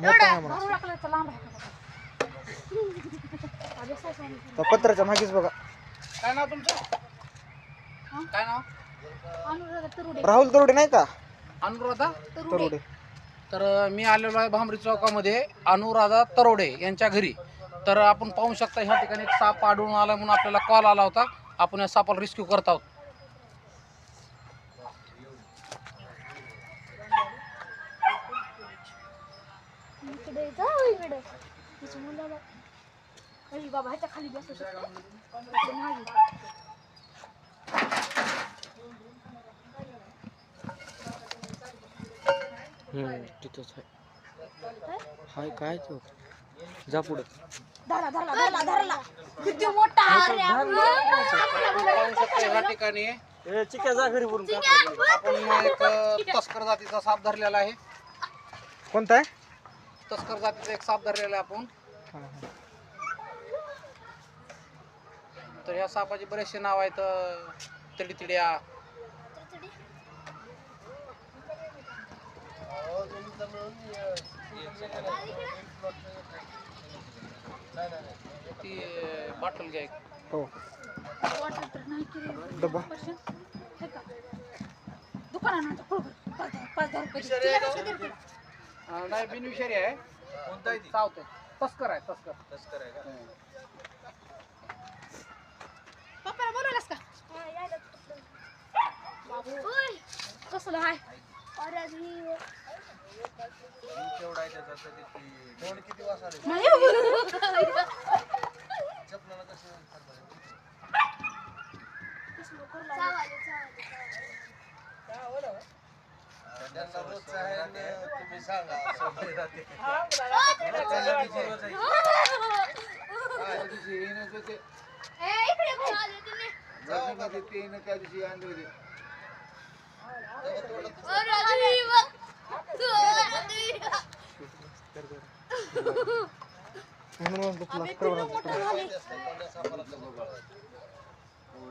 मोठा आहे म्हणा. पत्राच्या मागेच बघा. काय नाव तुमचं? काय नाव? अनुराधा तरुडे. राहुल तरोडे नाही का? अनुराधा? तरुडे. तर मी आलेलो आहे भांबरी चौकामध्ये अनुराधा तरोडे यांच्या घरी. तर आपण पाहू शकता ह्या ठिकाणी एक साप आढळून आला म्हणून आपल्याला कॉल आला होता. आपण या सापाला रेस्क्यू करत आहोत. जा इकडे. तिच्या मुलाला अरे बाबा ह्याच्या खाली बसू शकतो. इकडे मागे. तिथंच आहे. हाय काय तो? जा पुढे. धरला धरला धरला धरला. किती मोठा ह्या ठिकाणी. चिक्या जा घरी बोलून आपण एक तस्कर जातीचा साप धरलेला आहे. कोणता आहे? तस्कर जातीचा एक साप धरलेला आहे आपण. तर ह्या सापाचे बरेचसे नाव आहेत अ, तिडीतिड्या. ती बाटल घ्या एक. हो. वाटलं तर नाही की रे. डब्बा पैसे? हे का? दुकानात आता फुल भर. पाच दहा- पाच दहा रुपये. तिला कसं देते? अ, नाही आहे सावत आहे तस्कर आहे तस्कर पप्पाला बोलवलंस का बाबू कसलं आहे नाही. म्हणून म्हणतो तुला अबे, प्रवरा किती मोठं झाले.